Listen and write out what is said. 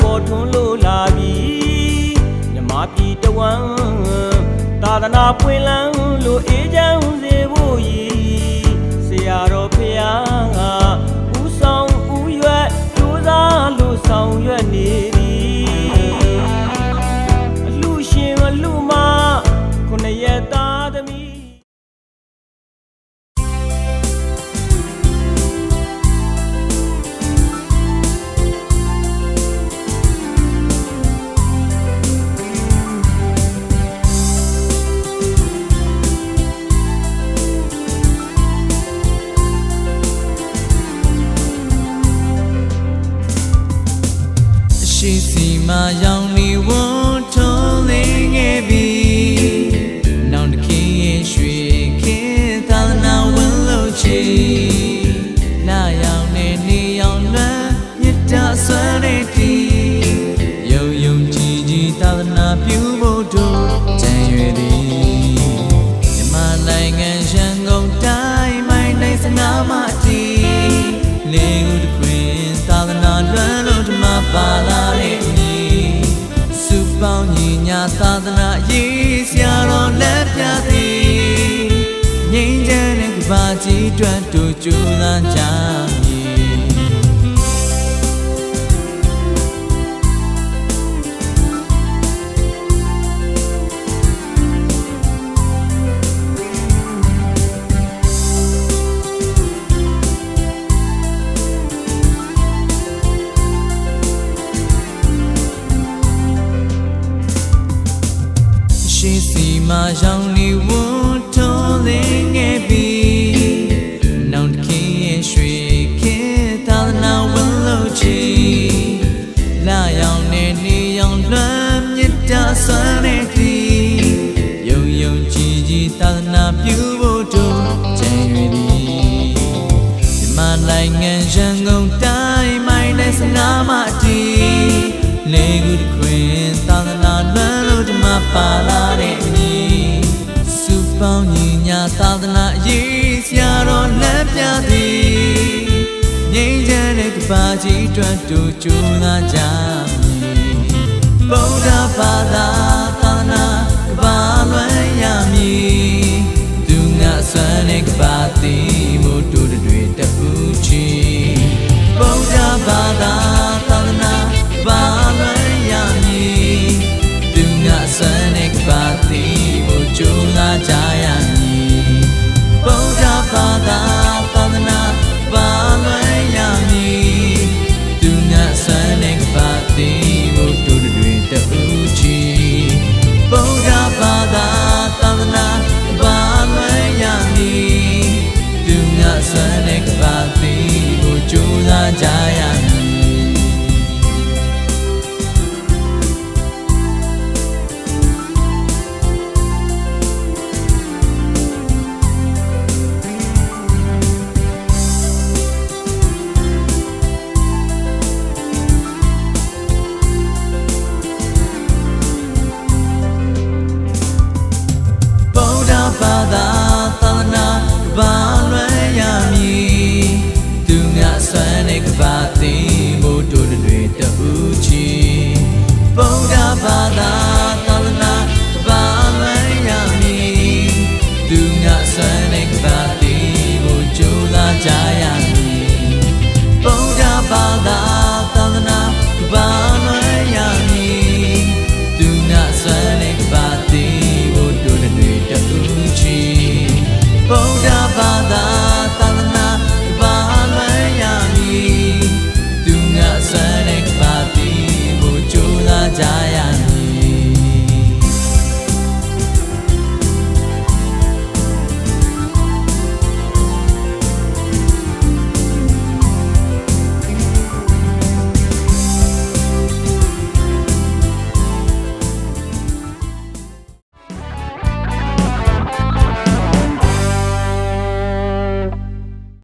ပေါ်ထွန်းလို့လာပြီမြမပြည်တဝမ်းသာသနာပွင့်လန်းလို့အေးချမ်းစေဖို့ရည်ဆရာတော်ဖျားကဦးဆောင်ဦးရွက်ကြိုးစားလို့ဆောင်ရွက်နေ အရှိစီမာ ညီညာသာသနာရေးဆရာတော်လက်ပြသည်ငြိမ်းချမ်းတဲ့ကဘာကြီးအတွက်တို့ကြိုးစားကြ မာရောင်လီဝွန်ထုံးလေးငယ်ပြီနောင်တခင်ရဲ့ရွှေခင်သာသနာဝင်လို့ချီလာရောင်နဲ့နေရောင်လွမ်းမြတ်တာဆွမ်းတဲ့တီယုံယုံကြည်ကြည်သာသနာပြုဖို့တို့ကြံရွယ်သည်မြန်မာနိုင်ငံရန်ကုန်တိုင်းမိုင်းနဲ့စနာမတီလေးခုတစ်ခွင်သာသနာလွမ်းလို့ဓမ္မပါလာတဲ့ညီစုပေါင်းညီညာ သာသနာရေးဆရာတော်လက်ပြသည်ငြိမ်းချမ်းတဲ့ကဘာကြီးအတွက်တို့ကြိုးစားကြမည်ဗုဒ္ဓဘာသာ goodbye.